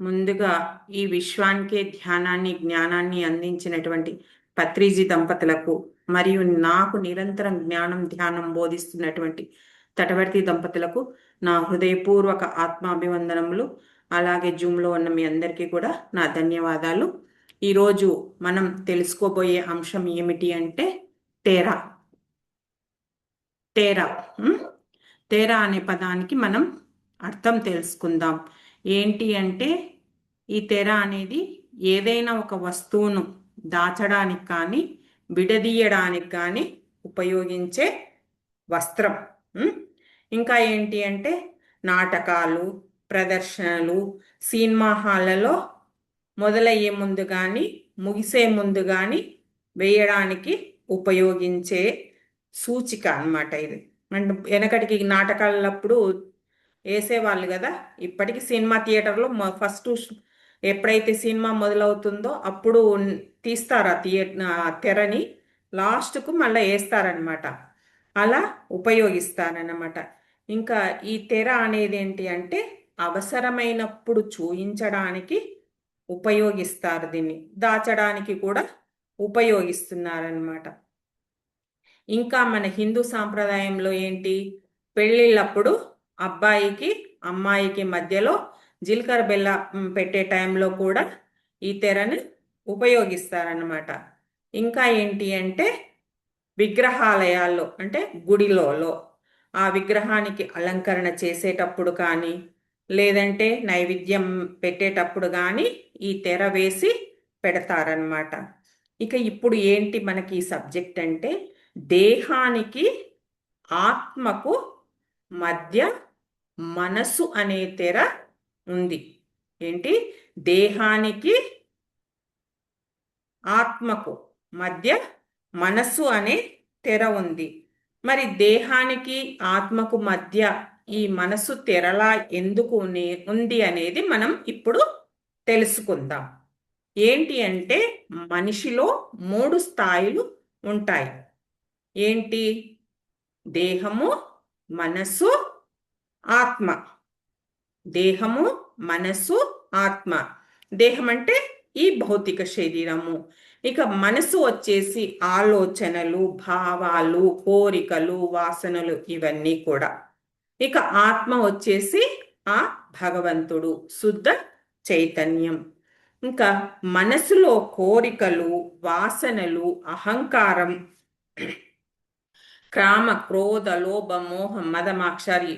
ముందుగా ఈ విశ్వానికే ధ్యానాన్ని జ్ఞానాన్ని అందించినటువంటి పత్రిజీ దంపతులకు మరియు నాకు నిరంతరం జ్ఞానం ధ్యానం బోధిస్తున్నటువంటి తటవర్తి దంపతులకు నా హృదయపూర్వక ఆత్మాభివందనములు. అలాగే జూమ్లో ఉన్న మీ అందరికీ కూడా నా ధన్యవాదాలు. ఈరోజు మనం తెలుసుకోబోయే అంశం ఏమిటి అంటే తేరా. తేరా తేరా అనే పదానికి మనం అర్థం తెలుసుకుందాం. ఏంటి అంటే ఈ తెర అనేది ఏదైనా ఒక వస్తువును దాచడానికి కానీ విడదీయడానికి కానీ ఉపయోగించే వస్త్రం. ఇంకా ఏంటి అంటే నాటకాలు ప్రదర్శనలు సినిమా హాళ్ళలో మొదలయ్యే ముందు కానీ ముగిసే ముందు కానీ వేయడానికి ఉపయోగించే సూచిక అన్నమాట ఇది. అంటే వెనకటికి నాటకాలప్పుడు వేసేవాళ్ళు కదా ఇప్పటికి సినిమా థియేటర్లో ఫస్ట్ ఎప్పుడైతే సినిమా మొదలవుతుందో అప్పుడు తీస్తారు ఆ థియే ఆ తెరని. లాస్ట్కు మళ్ళీ వేస్తారనమాట అలా ఉపయోగిస్తారనమాట ఇంకా ఈ తెర అనేది ఏంటి అంటే అవసరమైనప్పుడు చూయించడానికి ఉపయోగిస్తారు దీన్ని. దాచడానికి కూడా ఉపయోగిస్తున్నారనమాట ఇంకా మన హిందూ సాంప్రదాయంలో ఏంటి? పెళ్ళిళ్ళప్పుడు అబ్బాయికి అమ్మాయికి మధ్యలో జీలకర్ర బెల్ల పెట్టే టైంలో కూడా ఈ తెరని ఉపయోగిస్తారనమాట ఇంకా ఏంటి అంటే విగ్రహాలయాల్లో అంటే గుడిలోలో ఆ విగ్రహానికి అలంకరణ చేసేటప్పుడు కానీ లేదంటే నైవేద్యం పెట్టేటప్పుడు కానీ ఈ తెర వేసి పెడతారనమాట ఇక ఇప్పుడు ఏంటి మనకి ఈ సబ్జెక్ట్ అంటే దేహానికి ఆత్మకు మధ్య మనసు అనే తెర ఉంది. ఏంటి? దేహానికి ఆత్మకు మధ్య మనస్సు అనే తెర ఉంది. మరి దేహానికి ఆత్మకు మధ్య ఈ మనసు తెరలా ఎందుకు ఉంది అనేది మనం ఇప్పుడు తెలుసుకుందాం. ఏంటి అంటే మనిషిలో మూడు స్థాయిలు ఉంటాయి. ఏంటి? దేహము మనస్సు ఆత్మ. దేహము మనస్సు ఆత్మ. దేహం అంటే ఈ భౌతిక శరీరము. ఇక మనసు వచ్చేసి ఆలోచనలు భావాలు కోరికలు వాసనలు ఇవన్నీ కూడా. ఇక ఆత్మ వచ్చేసి ఆ భగవంతుడు శుద్ధ చైతన్యం. ఇంకా మనసులో కోరికలు వాసనలు అహంకారం క్రామ క్రోధ లోభ మోహం మదమాక్షరి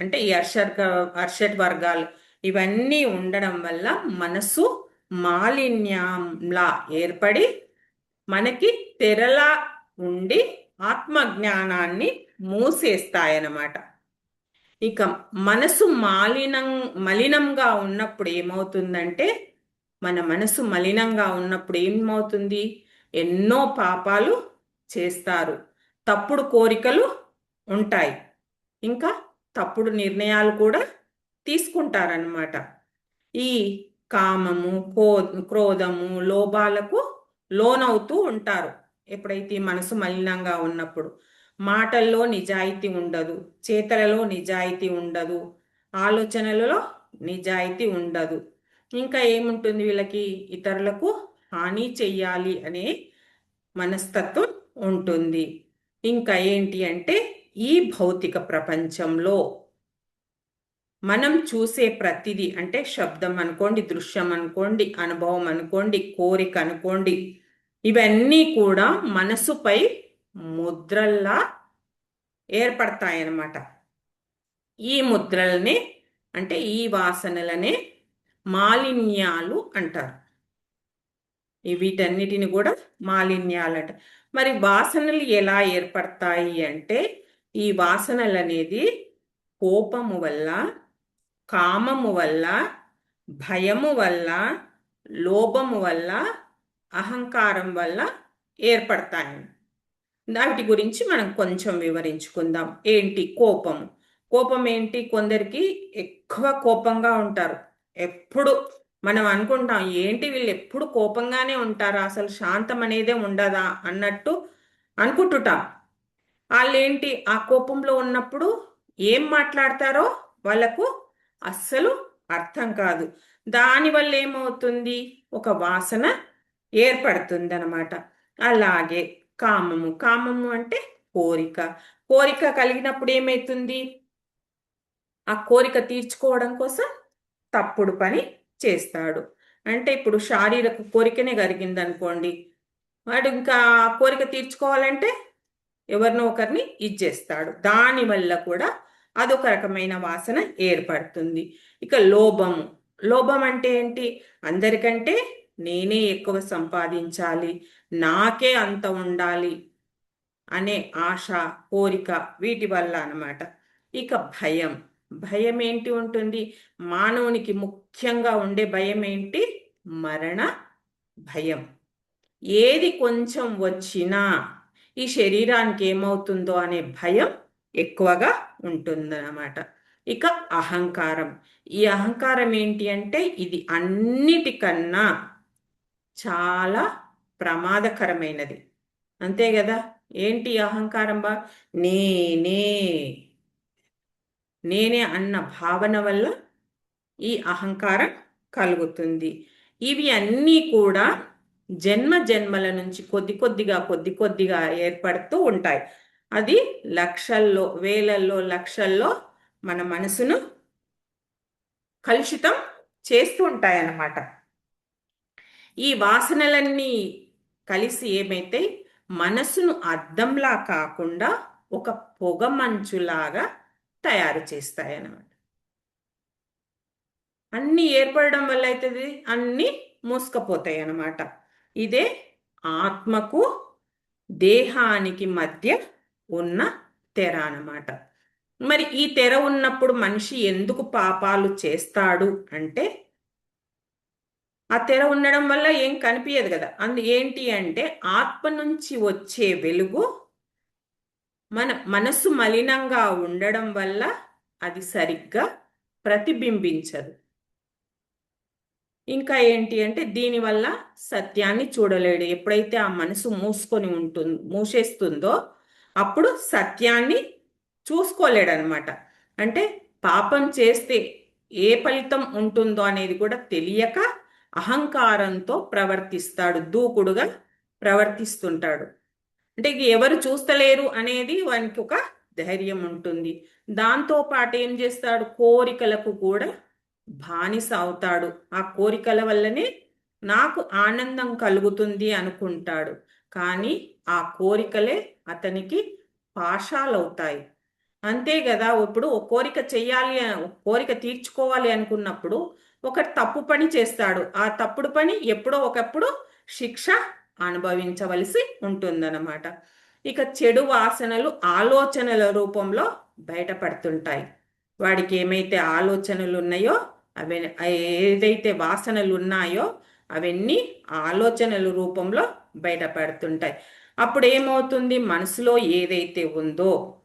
అంటే ఈ అర్షడ్ అర్షడ్ వర్గాలు ఇవన్నీ ఉండడం వల్ల మనసు మాలిన్యంలా ఏర్పడి మనకి తెరలా ఉండి ఆత్మజ్ఞానాన్ని మూసేస్తాయన్నమాట. ఇక మనసు మాలినం మలినంగా ఉన్నప్పుడు ఏమవుతుందంటే మన మనసు మలినంగా ఉన్నప్పుడు ఏమవుతుంది? ఎన్నో పాపాలు చేస్తారు. తప్పుడు కోరికలు ఉంటాయి. ఇంకా తప్పుడు నిర్ణయాలు కూడా తీసుకుంటారనమాట ఈ కామము కో క్రోధము లోభాలకు లోనవుతూ ఉంటారు. ఎప్పుడైతే మనసు మలినంగా ఉన్నప్పుడు మాటల్లో నిజాయితీ ఉండదు చేతలలో నిజాయితీ ఉండదు ఆలోచనలలో నిజాయితీ ఉండదు. ఇంకా ఏముంటుంది వీళ్ళకి? ఇతరులకు హాని చెయ్యాలి అనే మనస్తత్వం ఉంటుంది. ఇంకా ఏంటి అంటే ఈ భౌతిక ప్రపంచంలో మనం చూసే ప్రతిదీ అంటే శబ్దం అనుకోండి దృశ్యం అనుకోండి అనుభవం అనుకోండి కోరిక అనుకోండి ఇవన్నీ కూడా మనసుపై ముద్రల్లా ఏర్పడతాయన్నమాట. ఈ ముద్రల్ని అంటే ఈ వాసనలనే మాలిన్యాలు అంటారు. వీటన్నిటిని కూడా మాలిన్యాలు అంటారు మరి వాసనలు ఎలా ఏర్పడతాయి అంటే ఈ వాసనలు అనేది కోపము వల్ల కామము వల్ల భయము వల్ల లోభము వల్ల అహంకారం వల్ల ఏర్పడతాయి. వాటి గురించి మనం కొంచెం వివరించుకుందాం. ఏంటి కోపము? కోపం ఏంటి? కొందరికి ఎక్కువ కోపంగా ఉంటారు. ఎప్పుడు మనం అనుకుంటాం ఏంటి వీళ్ళు ఎప్పుడు కోపంగానే ఉంటారా? అసలు శాంతం అనేదే ఉండదా? అన్నట్టు అనుకుంటుంటాం. వాళ్ళేంటి ఆ కోపంలో ఉన్నప్పుడు ఏం మాట్లాడతారో వాళ్ళకు అస్సలు అర్థం కాదు. దానివల్ల ఏమవుతుంది? ఒక వాసన ఏర్పడుతుంది అనమాట అలాగే కామము. కామము అంటే కోరిక. కోరిక కలిగినప్పుడు ఏమవుతుంది ఆ కోరిక తీర్చుకోవడం కోసం తప్పుడు పని చేస్తాడు. అంటే ఇప్పుడు శారీరక కోరికనే కలిగింది అనుకోండి వాడు ఇంకా కోరిక తీర్చుకోవాలంటే ఎవరినో ఒకరిని ఇచ్చేస్తాడు. దానివల్ల కూడా అదొక రకమైన వాసన ఏర్పడుతుంది. ఇక లోభము. లోభం అంటే ఏంటి? అందరికంటే నేనే ఎక్కువ సంపాదించాలి. నాకే అంత ఉండాలి అనే ఆశ కోరిక వీటి వల్ల అన్నమాట. ఇక భయం. భయం ఏంటి ఉంటుంది? మానవునికి ముఖ్యంగా ఉండే భయం ఏంటి మరణ భయం. ఏది కొంచెం వచ్చినా ఈ శరీరానికి ఏమవుతుందో అనే భయం ఎక్కువగా ఉంటుందన్నమాట. ఇక అహంకారం. ఈ అహంకారం ఏంటి అంటే ఇది అన్నిటికన్నా చాలా ప్రమాదకరమైనది. అంతే కదా? ఏంటి అహంకారం బా? నేనే నేనే అన్న భావన వల్ల ఈ అహంకారం కలుగుతుంది. ఇవి అన్నీ కూడా జన్మ జన్మల నుంచి కొద్ది కొద్దిగా కొద్ది కొద్దిగా ఏర్పడుతూ ఉంటాయి. అది లక్షల్లో వేలల్లో లక్షల్లో మన మనసును కలుషితం చేస్తూ ఉంటాయి అన్నమాట. ఈ వాసనలన్నీ కలిసి ఏమైతే మనసును అద్దంలా కాకుండా ఒక పొగ మంచులాగా తయారు చేస్తాయి అన్నమాట అన్నీ ఏర్పడడం వల్ల అవుతుంది అన్నీ మూసుకపోతాయి అన్నమాట ఇదే ఆత్మకు దేహానికి మధ్య ఉన్న తెర అన్నమాట. మరి ఈ తెర ఉన్నప్పుడు మనిషి ఎందుకు పాపాలు చేస్తాడు అంటే ఆ తెర ఉండడం వల్ల ఏం కనిపించదు కదా. అందు ఏంటి అంటే ఆత్మ నుంచి వచ్చే వెలుగు మన మనస్సు మలినంగా ఉండడం వల్ల అది సరిగ్గా ప్రతిబింబించదు. ఇంకా ఏంటి అంటే దీనివల్ల సత్యాన్ని చూడలేడు. ఎప్పుడైతే ఆ మనసు మూసుకొని ఉంటుంది మూసేస్తుందో అప్పుడు సత్యాన్ని చూసుకోలేడనమాట. అంటే పాపం చేస్తే ఏ ఫలితం ఉంటుందో అనేది కూడా తెలియక అహంకారంతో ప్రవర్తిస్తాడు దూకుడుగా ప్రవర్తిస్తుంటాడు. అంటే ఎవరు చూస్తలేరు అనేది వానికి ఒక ధైర్యం ఉంటుంది. దాంతో పాటు ఏం చేస్తాడు? కోరికలకు కూడా బానిస అవుతాడు. ఆ కోరికల వల్లనే నాకు ఆనందం కలుగుతుంది అనుకుంటాడు. కానీ ఆ కోరికలే అతనికి పాశాలవుతాయి అంతే కదా? ఇప్పుడు ఒక కోరిక చెయ్యాలి ఒక కోరిక తీర్చుకోవాలి అనుకున్నప్పుడు ఒక తప్పు పని చేస్తాడు. ఆ తప్పుడు పని ఎప్పుడో ఒకప్పుడు శిక్ష అనుభవించవలసి ఉంటుందన్నమాట. ఇక చెడు వాసనలు ఆలోచనల రూపంలో బయటపడుతుంటాయి. వాడికి ఏమైతే ఆలోచనలు ఉన్నాయో అవి ఏదైతే వాసనలు ఉన్నాయో అవన్నీ ఆలోచనల రూపంలో బయటపడుతుంటాయి. అప్పుడు ఏమవుతుంది? మనసులో ఏదైతే ఉందో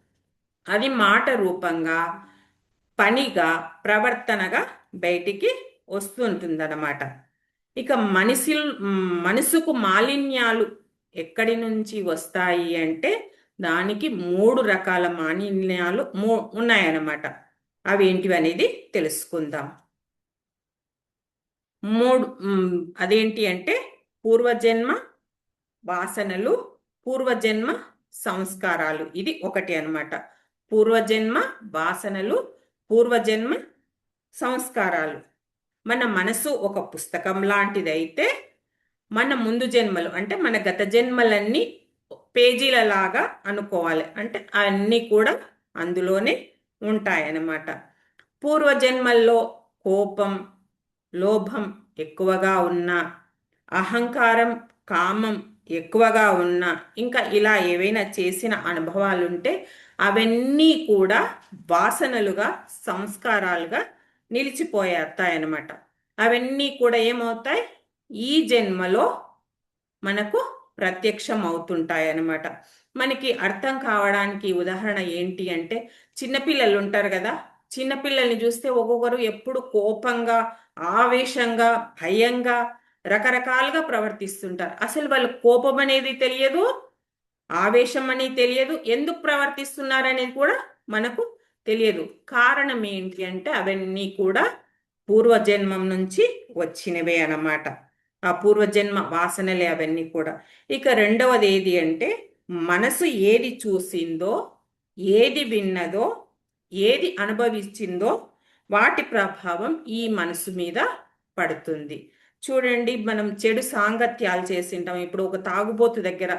అది మాట రూపంగా పనిగా ప్రవర్తనగా బయటికి వస్తుంటుందన్నమాట. ఇక మనిషి మనసుకు మాలిన్యాలు ఎక్కడి నుంచి వస్తాయి అంటే దానికి మూడు రకాల మాలిన్యాలు మూ ఉన్నాయన్నమాట. అవి ఏంటివి అనేది తెలుసుకుందాం. మూడు అదేంటి అంటే పూర్వజన్మ వాసనలు పూర్వజన్మ సంస్కారాలు. ఇది ఒకటి అనమాట పూర్వజన్మ వాసనలు పూర్వజన్మ సంస్కారాలు. మన మనసు ఒక పుస్తకం లాంటిదైతే మన ముందు జన్మలు అంటే మన గత జన్మలన్నీ పేజీలలాగా అనుకోవాలి. అంటే అన్నీ కూడా అందులోనే ఉంటాయన్నమాట. పూర్వజన్మల్లో కోపం లోభం ఎక్కువగా ఉన్న అహంకారం కామం ఎక్కువగా ఉన్న ఇంకా ఇలా ఏవైనా చేసిన అనుభవాలుంటే అవన్నీ కూడా వాసనలుగా సంస్కారాలుగా నిలిచిపోయేస్తాయన్నమాట అవన్నీ కూడా ఏమవుతాయి? ఈ జన్మలో మనకు ప్రత్యక్షం అవుతుంటాయి అన్నమాట. మనకి అర్థం కావడానికి ఉదాహరణ ఏంటి అంటే చిన్నపిల్లలు ఉంటారు కదా చిన్నపిల్లల్ని చూస్తే ఒక్కొక్కరు ఎప్పుడు కోపంగా ఆవేశంగా భయంగా రకరకాలుగా ప్రవర్తిస్తుంటారు. అసలు వాళ్ళు కోపం అనేది తెలియదు ఆవేశం అనేది తెలియదు. ఎందుకు ప్రవర్తిస్తున్నారనేది కూడా మనకు తెలియదు. కారణం ఏంటి అంటే అవన్నీ కూడా పూర్వజన్మం నుంచి వచ్చినవే అన్నమాట. ఆ పూర్వజన్మ వాసనలే అవన్నీ కూడా. ఇక రెండవది ఏది అంటే మనసు ఏది చూసిందో ఏది విన్నదో ఏది అనుభవించిందో వాటి ప్రభావం ఈ మనసు మీద పడుతుంది. చూడండి మనం చెడు సాంగత్యాలు చేసింటాం. ఇప్పుడు ఒక తాగుబోతు దగ్గర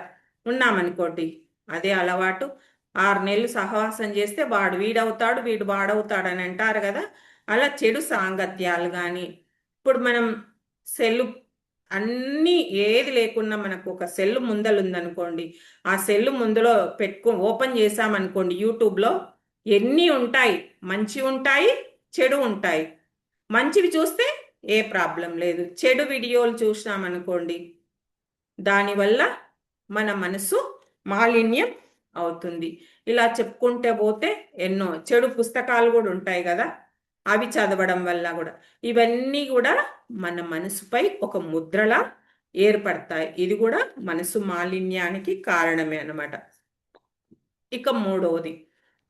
ఉన్నామనుకోండి అదే అలవాటు. ఆరు నెలలు సహవాసం చేస్తే వాడు వీడవుతాడు వీడు వాడవుతాడు అని అంటారు కదా. అలా చెడు సాంగత్యాలు కానీ ఇప్పుడు మనం సెల్లు అన్నీ ఏది లేకున్నా మనకు ఒక సెల్లు ముందలుందనుకోండి ఆ సెల్లు ముందులో పెట్టుకో ఓపెన్ చేసామనుకోండి యూట్యూబ్లో ఎన్ని ఉంటాయి? మంచి ఉంటాయి చెడు ఉంటాయి. మంచివి చూస్తే ఏ ప్రాబ్లం లేదు. చెడు వీడియోలు చూసినామనుకోండి దానివల్ల మన మనసు మాలిన్యం అవుతుంది. ఇలా చెప్పుకుంటే పోతే ఎన్నో చెడు పుస్తకాలు కూడా ఉంటాయి కదా అవి చదవడం వల్ల కూడా. ఇవన్నీ కూడా మన మనసుపై ఒక ముద్రలా ఏర్పడతాయి. ఇది కూడా మనసు మాలిన్యానికి కారణమే అనమాట ఇక మూడవది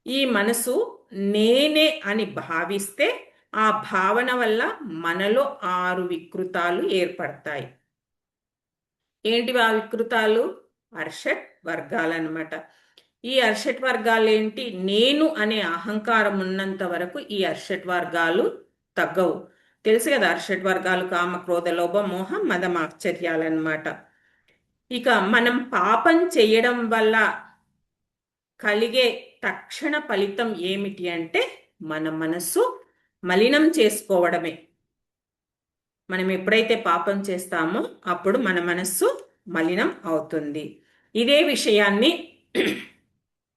ఈ మనసు నేనే అని భావిస్తే ఆ భావన వల్ల మనలో ఆరు వికృతాలు ఏర్పడతాయి. ఏంటివి ఆ వికృతాలు? అర్షట్ వర్గాలన్నమాట. ఈ అర్షట్ వర్గాలు ఏంటి నేను అనే అహంకారం ఉన్నంత వరకు ఈ అర్షట్ వర్గాలు తగ్గవు. తెలుసు కదా అర్షట్ వర్గాలు కామ క్రోధ లోభ మోహం మదం ఆశ్చర్యాలన్నమాట ఇక మనం పాపం చేయడం వల్ల కలిగే తక్షణ ఫలితం ఏమిటి అంటే మన మనస్సు మలినం చేసుకోవడమే. మనం ఎప్పుడైతే పాపం చేస్తామో అప్పుడు మన మనస్సు మలినం అవుతుంది. ఇదే విషయాన్ని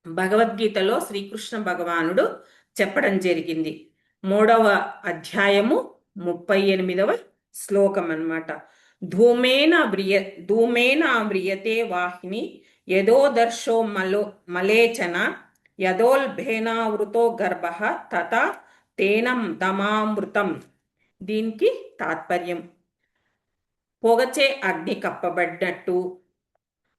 భగవద్గీతలో శ్రీకృష్ణ భగవానుడు చెప్పడం జరిగింది. మూడవ అధ్యాయము ముప్పై ఎనిమిదవ శ్లోకం అన్నమాట. ధూమేన వ్రియ ధూమేన వ్రియతే వాహిని యదోదర్శో మలో మలేచన యదోల్భేనావృతో గర్భ తత తేనం దమామృతం. దీనికి తాత్పర్యం. పొగచే అగ్ని కప్పబడినట్టు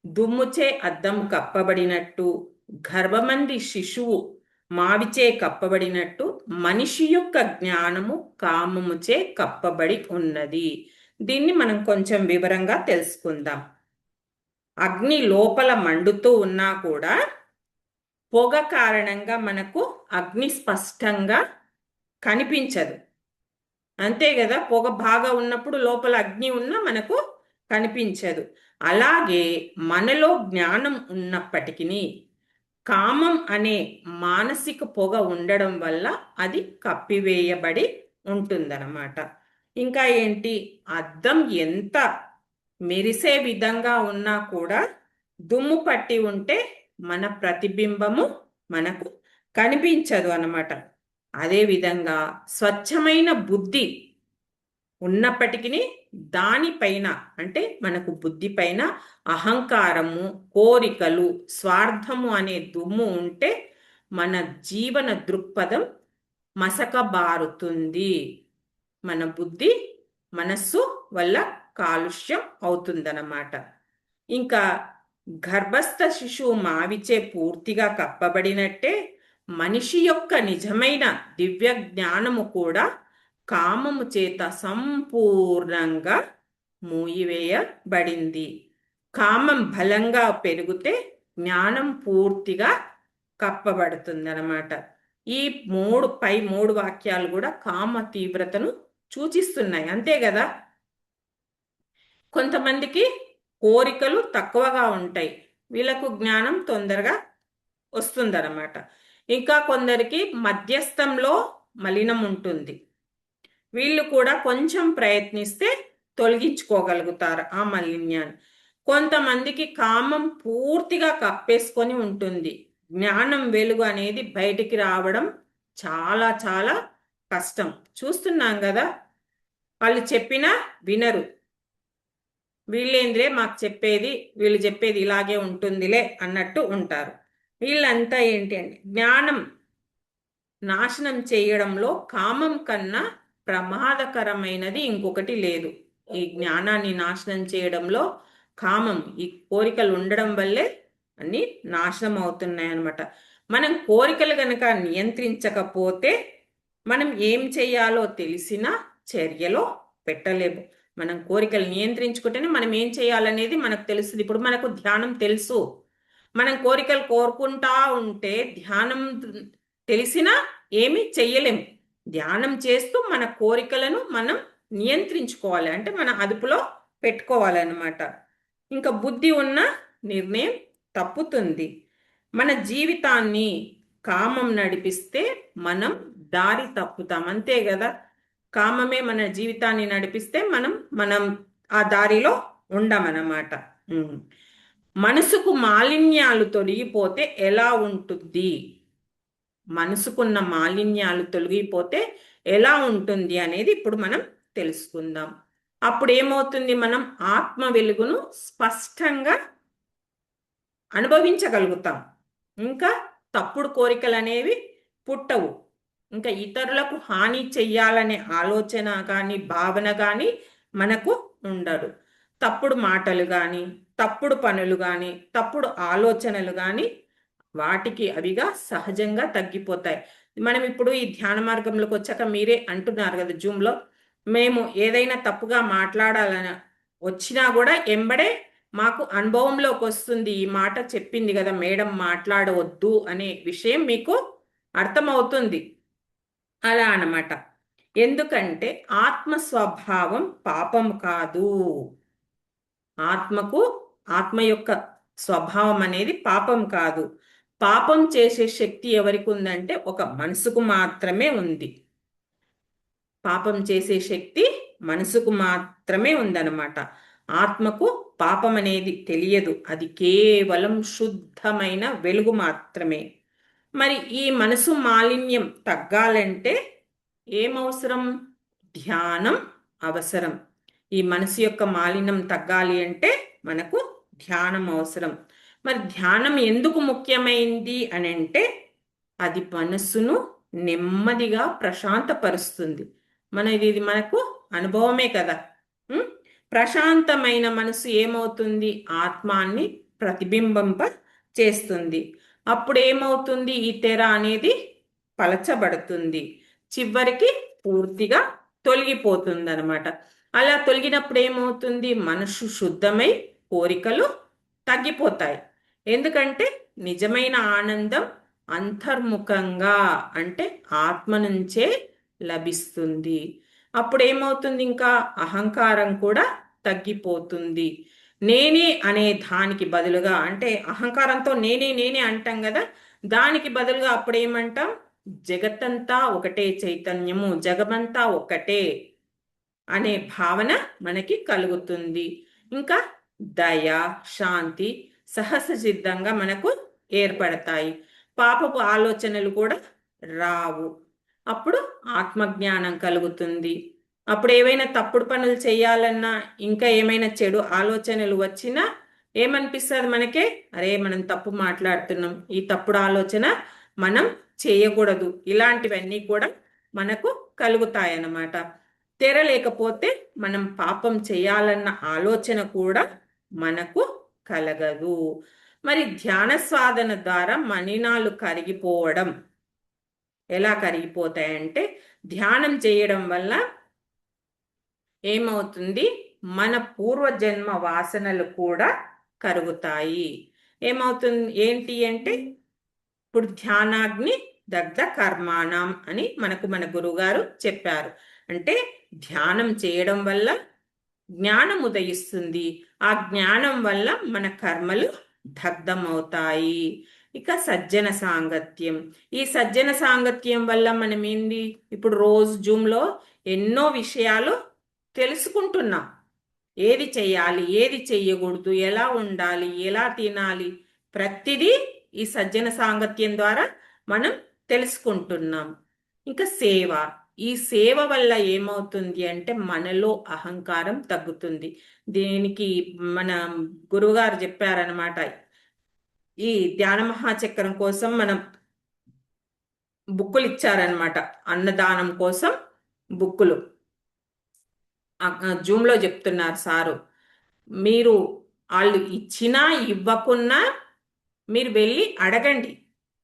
దుమ్ముచే అద్దం కప్పబడినట్టు గర్భమంది శిశువు మావిచే కప్పబడినట్టు మనిషి యొక్క జ్ఞానము కామముచే కప్పబడి ఉన్నది. దీన్ని మనం కొంచెం వివరంగా తెలుసుకుందాం. అగ్ని లోపల మండుతూ ఉన్నా కూడా పొగ కారణంగా మనకు అగ్ని స్పష్టంగా కనిపించదు. అంతే కదా పొగ బాగా ఉన్నప్పుడు లోపల అగ్ని ఉన్నా మనకు కనిపించదు. అలాగే మనలో జ్ఞానం ఉన్నప్పటికీ కామం అనే మానసిక పొగ ఉండడం వల్ల అది కప్పివేయబడి ఉంటుందన్నమాట. ఇంకా ఏంటి? అద్దం ఎంత మెరిసే విధంగా ఉన్నా కూడా దుమ్ము పట్టి ఉంటే మన ప్రతిబింబము మనకు కనిపించదు అన్నమాట. అదేవిధంగా స్వచ్ఛమైన బుద్ధి ఉన్నప్పటికీ దానిపైన అంటే మనకు బుద్ధి పైన అహంకారము కోరికలు స్వార్థము అనే దుమ్ము ఉంటే మన జీవన దృక్పథం మసకబారుతుంది. మన బుద్ధి మనస్సు వల్ల కాలుష్యం అవుతుందన్నమాట. ఇంకా గర్భస్థ శిశువు మావిచే పూర్తిగా కప్పబడినట్టే మనిషి యొక్క నిజమైన దివ్య జ్ఞానము కూడా కామము చేత సంపూర్ణంగా మూయివేయబడింది. కామం బలంగా పెరిగితే జ్ఞానం పూర్తిగా కప్పబడుతుంది అన్నమాట ఈ మూడు పై మూడు వాక్యాలు కూడా కామ తీవ్రతను సూచిస్తున్నాయి. అంతే కదా? కొంతమందికి కోరికలు తక్కువగా ఉంటాయి. వీళ్ళకు జ్ఞానం తొందరగా వస్తుందన్నమాట. ఇంకా కొందరికి మధ్యస్థంలో మలినం ఉంటుంది. వీళ్ళు కూడా కొంచెం ప్రయత్నిస్తే తొలగించుకోగలుగుతారు ఆ మలిన్యాన్ని. కొంతమందికి కామం పూర్తిగా కప్పేసుకొని ఉంటుంది. జ్ఞానం వెలుగు అనేది బయటికి రావడం చాలా చాలా కష్టం. చూస్తున్నాం కదా వాళ్ళు చెప్పినా వినరు. వీళ్ళేంద్రే మాకు చెప్పేది వీళ్ళు చెప్పేది ఇలాగే ఉంటుందిలే అన్నట్టు ఉంటారు. వీళ్ళంతా ఏంటి అంటే జ్ఞానం నాశనం చేయడంలో కామం కన్నా ప్రమాదకరమైనది ఇంకొకటి లేదు. ఈ జ్ఞానాన్ని నాశనం చేయడంలో కామం ఈ కోరికలు ఉండడం వల్లే అన్ని నాశనం అవుతున్నాయి అన్నమాట మనం కోరికలు గనక నియంత్రించకపోతే మనం ఏం చేయాలో తెలిసిన చర్యలో పెట్టలేము. మనం కోరికలు నియంత్రించుకుంటేనే మనం ఏం చేయాలనేది మనకు తెలుస్తుంది. ఇప్పుడు మనకు ధ్యానం తెలుసు. మనం కోరికలు కోరుకుంటా ఉంటే ధ్యానం తెలిసినా ఏమి చెయ్యలేము. ధ్యానం చేస్తూ మన కోరికలను మనం నియంత్రించుకోవాలి. అంటే మన అదుపులో పెట్టుకోవాలన్నమాట. ఇంకా బుద్ధి ఉన్న నిర్ణయం తప్పుతుంది. మన జీవితాన్ని కామం నడిపిస్తే మనం దారి తప్పుతాం. అంతే కదా? కామమే మన జీవితాన్ని నడిపిస్తే మనం మనం ఆ దారిలో ఉండమన్నమాట. మనసుకు మాలిన్యాలు తొలగిపోతే ఎలా ఉంటుంది? మనసుకున్న మాలిన్యాలు తొలగిపోతే ఎలా ఉంటుంది అనేది ఇప్పుడు మనం తెలుసుకుందాం. అప్పుడు ఏమవుతుంది మనం ఆత్మ వెలుగును స్పష్టంగా అనుభవించగలుగుతాం. ఇంకా తప్పుడు కోరికలు అనేవి పుట్టవు. ఇంకా ఇతరులకు హాని చెయ్యాలనే ఆలోచన కానీ భావన కానీ మనకు ఉండదు. తప్పుడు మాటలు కానీ తప్పుడు పనులు కానీ తప్పుడు ఆలోచనలు కానీ వాటికి అవిగా సహజంగా తగ్గిపోతాయి. మనం ఇప్పుడు ఈ ధ్యాన మార్గంలోకి వచ్చాక మీరే అంటున్నారు కదా జూమ్లో మేము ఏదైనా తప్పుగా మాట్లాడాలని వచ్చినా కూడా ఎంబడే మాకు అనుభవంలోకి వస్తుంది ఈ మాట చెప్పింది కదా మేడం మాట్లాడవద్దు అనే విషయం మీకు అర్థమవుతుంది. అలా అనమాట ఎందుకంటే ఆత్మ స్వభావం పాపం కాదు. ఆత్మకు ఆత్మ యొక్క స్వభావం అనేది పాపం కాదు. పాపం చేసే శక్తి ఎవరికి ఉందంటే ఒక మనసుకు మాత్రమే ఉంది. పాపం చేసే శక్తి మనసుకు మాత్రమే ఉందన్నమాట. ఆత్మకు పాపం అనేది తెలియదు. అది కేవలం శుద్ధమైన వెలుగు మాత్రమే. మరి ఈ మనసు మాలిన్యం తగ్గాలంటే ఏమవసరం? ధ్యానం అవసరం. ఈ మనసు యొక్క మాలిన్యం తగ్గాలి అంటే మనకు ధ్యానం అవసరం. మరి ధ్యానం ఎందుకు ముఖ్యమైంది అని అంటే అది మనస్సును నెమ్మదిగా ప్రశాంతపరుస్తుంది. మన ఇది మనకు అనుభవమే కదా. ప్రశాంతమైన మనసు ఏమవుతుంది? ఆత్మాన్ని ప్రతిబింబింప చేస్తుంది. అప్పుడు ఏమవుతుంది ఈ తెర అనేది పలచబడుతుంది. చివరికి పూర్తిగా తొలగిపోతుంది అనమాట అలా తొలగినప్పుడు ఏమవుతుంది మనసు శుద్ధమై కోరికలు తగ్గిపోతాయి. ఎందుకంటే నిజమైన ఆనందం అంతర్ముఖంగా అంటే ఆత్మ నుంచే లభిస్తుంది. అప్పుడు ఏమవుతుంది ఇంకా? అహంకారం కూడా తగ్గిపోతుంది. నేనే అనే దానికి బదులుగా అంటే అహంకారంతో నేనే నేనే అంటాం కదా? దానికి బదులుగా అప్పుడు ఏమంటాం జగత్తంతా ఒకటే చైతన్యము జగమంతా ఒకటే అనే భావన మనకి కలుగుతుంది. ఇంకా దయ శాంతి సహససిద్ధంగా మనకు ఏర్పడతాయి. పాపపు ఆలోచనలు కూడా రావు. అప్పుడు ఆత్మజ్ఞానం కలుగుతుంది. అప్పుడు ఏవైనా తప్పుడు పనులు చేయాలన్నా ఇంకా ఏమైనా చెడు ఆలోచనలు వచ్చినా ఏమనిపిస్తుంది మనకే? అరే మనం తప్పు మాట్లాడుతున్నాం. ఈ తప్పుడు ఆలోచన మనం చేయకూడదు. ఇలాంటివన్నీ కూడా మనకు కలుగుతాయన్నమాట. తెరలేకపోతే మనం పాపం చేయాలన్న ఆలోచన కూడా మనకు కలగదు. మరి ధ్యాన సాధన ద్వారా మణినాలు కరిగిపోవడం ఎలా కరిగిపోతాయంటే ధ్యానం చేయడం వల్ల ఏమవుతుంది? మన పూర్వజన్మ వాసనలు కూడా కరుగుతాయి. ఏమవుతుంది? ఏంటి అంటే ఇప్పుడు ధ్యానాగ్ని దగ్ధ కర్మాణం అని మనకు మన గురుగారు చెప్పారు. అంటే ధ్యానం చేయడం వల్ల జ్ఞానం ఉదయిస్తుంది. ఆ జ్ఞానం వల్ల మన కర్మలు దగ్ధమవుతాయి. ఇక సజ్జన సాంగత్యం. ఈ సజ్జన సాంగత్యం వల్ల మనం ఏంది ఇప్పుడు రోజు జూమ్లో ఎన్నో విషయాలు తెలుసుకుంటున్నాం. ఏది చేయాలి? ఏది చెయ్యకూడదు? ఎలా ఉండాలి? ఎలా తినాలి? ప్రతిదీ ఈ సజ్జన సాంగత్యం ద్వారా మనం తెలుసుకుంటున్నాం. ఇంకా సేవ. ఈ సేవ వల్ల ఏమవుతుంది అంటే మనలో అహంకారం తగ్గుతుంది. దీనికి మన గురువుగారు చెప్పారనమాట ఈ ధ్యాన మహాచక్రం కోసం మనం బుక్కులు ఇచ్చారనమాట అన్నదానం కోసం బుక్కులు. జూమ్లో చెప్తున్నారు సారు. మీరు వాళ్ళు ఇచ్చినా ఇవ్వకున్నా మీరు వెళ్ళి అడగండి.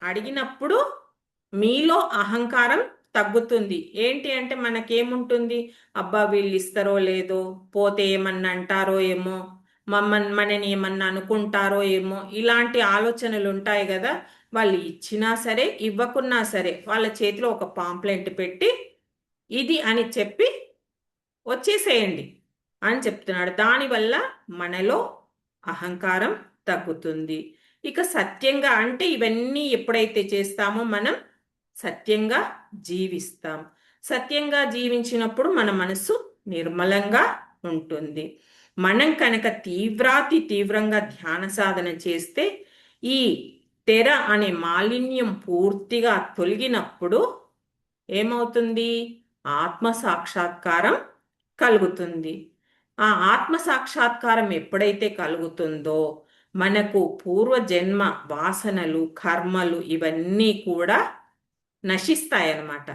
అడిగినప్పుడు మీలో అహంకారం తగ్గుతుంది. ఏంటి అంటే మనకేముంటుంది? అబ్బా వీళ్ళు ఇస్తారో లేదో పోతే ఏమన్నా అంటారో ఏమో మమ్మల్ని మనని ఏమన్నా అనుకుంటారో ఏమో ఇలాంటి ఆలోచనలు ఉంటాయి కదా. వాళ్ళు ఇచ్చినా సరే ఇవ్వకున్నా సరే వాళ్ళ చేతిలో ఒక పాంప్లెంట్ పెట్టి ఇది అని చెప్పి వచ్చేసేయండి అని చెప్తున్నాడు. దానివల్ల మనలో అహంకారం తగ్గుతుంది. ఇక సత్యంగా అంటే ఇవన్నీ ఎప్పుడైతే చేస్తామో మనం సత్యంగా జీవిస్తాం. సత్యంగా జీవించినప్పుడు మన మనసు నిర్మలంగా ఉంటుంది. మనం కనుక తీవ్రాతి తీవ్రంగా ధ్యాన సాధన చేస్తే ఈ తెర అనే మాలిన్యం పూర్తిగా తొలగినప్పుడు ఏమవుతుంది? ఆత్మ సాక్షాత్కారం కలుగుతుంది. ఆ ఆత్మ సాక్షాత్కారం ఎప్పుడైతే కలుగుతుందో మనకు పూర్వజన్మ వాసనలు కర్మలు ఇవన్నీ కూడా నశిస్తాయన్నమాట.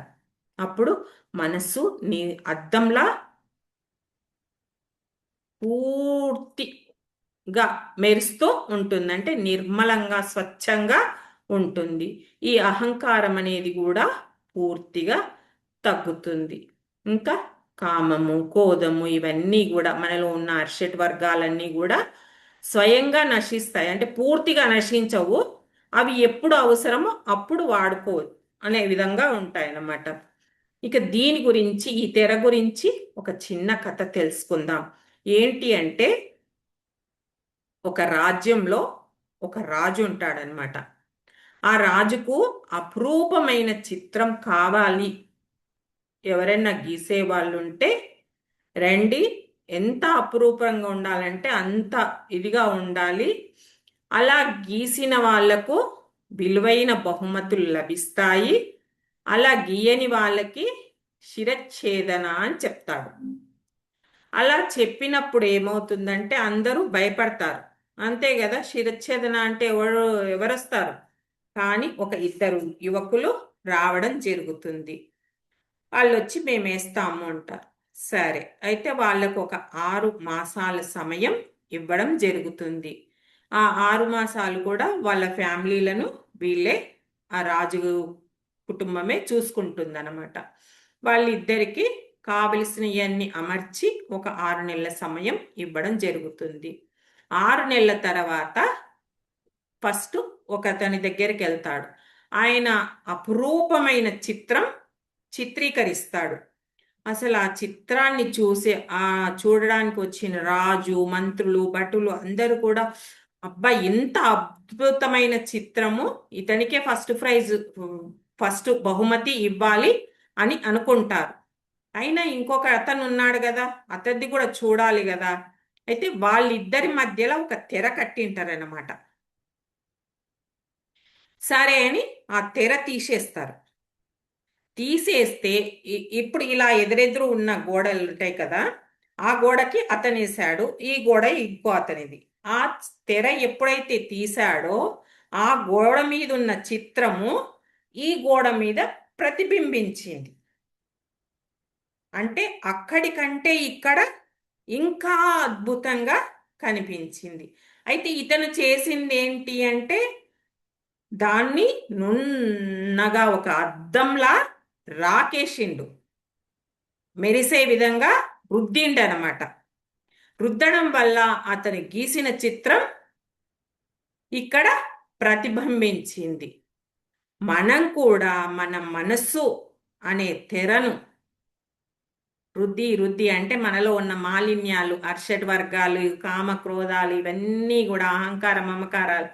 అప్పుడు మనస్సు నీ అద్దంలా పూర్తిగా మెరుస్తూ ఉంటుంది. అంటే నిర్మలంగా స్వచ్ఛంగా ఉంటుంది. ఈ అహంకారం అనేది కూడా పూర్తిగా తగ్గుతుంది. ఇంకా కామము కోదము ఇవన్నీ కూడా మనలో ఉన్న అర్షట్ వర్గాలన్నీ కూడా స్వయంగా నశిస్తాయి. అంటే పూర్తిగా నశించవు. అవి ఎప్పుడు అవసరమో అప్పుడు వాడుకోవచ్చు. అనే విధంగా ఉంటాయి అన్నమాట ఇక దీని గురించి ఈ తెర గురించి ఒక చిన్న కథ తెలుసుకుందాం. ఏంటి అంటే ఒక రాజ్యంలో ఒక రాజు ఉంటాడనమాట ఆ రాజుకు అపురూపమైన చిత్రం కావాలి. ఎవరైనా గీసే వాళ్ళు ఉంటే రండి ఎంత అపురూపంగా ఉండాలంటే అంత ఇదిగా ఉండాలి. అలా గీసిన వాళ్ళకు విలువైన బహుమతులు లభిస్తాయి. అలా గీయని వాళ్ళకి శిరచ్ఛేదన అని చెప్తాడు. అలా చెప్పినప్పుడు ఏమవుతుందంటే అందరూ భయపడతారు. అంతే కదా శిరచ్ఛేదన అంటే ఎవరు ఎవరొస్తారు? కానీ ఒక ఇద్దరు యువకులు రావడం జరుగుతుంది. వాళ్ళు వచ్చి మేము వేస్తాము అంటారు. సరే అయితే వాళ్ళకు ఒక ఆరు మాసాల సమయం ఇవ్వడం జరుగుతుంది. ఆ ఆరు మాసాలు కూడా వాళ్ళ ఫ్యామిలీలను వీళ్ళే ఆ రాజు కుటుంబమే చూసుకుంటుందన్నమాట. వాళ్ళిద్దరికి కావలసినవన్నీ అమర్చి ఒక ఆరు నెలల సమయం ఇవ్వడం జరుగుతుంది. ఆరు నెలల తర్వాత ఫస్ట్ ఒక అతని దగ్గరికి వెళ్తాడు ఆయన అపురూపమైన చిత్రం చిత్రీకరిస్తాడు. అసలు ఆ చిత్రాన్ని చూసి ఆ చూడడానికి వచ్చిన రాజు మంత్రులు భటులు అందరూ కూడా అబ్బా ఎంత అద్భుతమైన చిత్రము. ఇతనికే ఫస్ట్ ప్రైజ్ ఫస్ట్ బహుమతి ఇవ్వాలి అని అనుకుంటారు. అయినా ఇంకొక అతను ఉన్నాడు కదా అతనిది కూడా చూడాలి కదా. అయితే వాళ్ళిద్దరి మధ్యలో ఒక తెర కట్టింటారనమాట సరే అని ఆ తెర తీసేస్తారు. తీసేస్తే ఇప్పుడు ఇలా ఎదురెదురు ఉన్న గోడలు ఉంటాయి కదా ఆ గోడకి అతనేసాడు ఈ గోడ ఇంకో అతనిది. ఆ తెర ఎప్పుడైతే తీశాడో ఆ గోడ మీద ఉన్న చిత్రము ఈ గోడ మీద ప్రతిబింబించింది. అంటే అక్కడికంటే ఇక్కడ ఇంకా అద్భుతంగా కనిపించింది. అయితే ఇతను చేసింది ఏంటి అంటే దాన్ని నున్నగా ఒక అద్దంలా రాకేషిండు మెరిసే విధంగా రుద్దిండనమాట. రుద్దడం వల్ల అతను గీసిన చిత్రం ఇక్కడ ప్రతిబింబించింది. మనం కూడా మన మనస్సు అనే తెరను రుద్ది రుద్ది అంటే మనలో ఉన్న మాలిన్యాలు అర్షడ్ వర్గాలు కామ క్రోధాలు ఇవన్నీ కూడా అహంకార మమకారాలు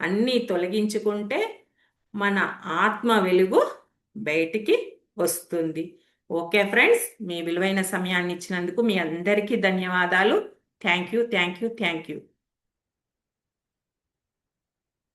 అన్నీ తొలగించుకుంటే మన ఆత్మ వెలుగు బయటికి వస్తుంది. ఓకే ఫ్రెండ్స్ మీ విలువైన సమయాన్ని ఇచ్చినందుకు మీ అందరికీ ధన్యవాదాలు. Thank you thank you thank you.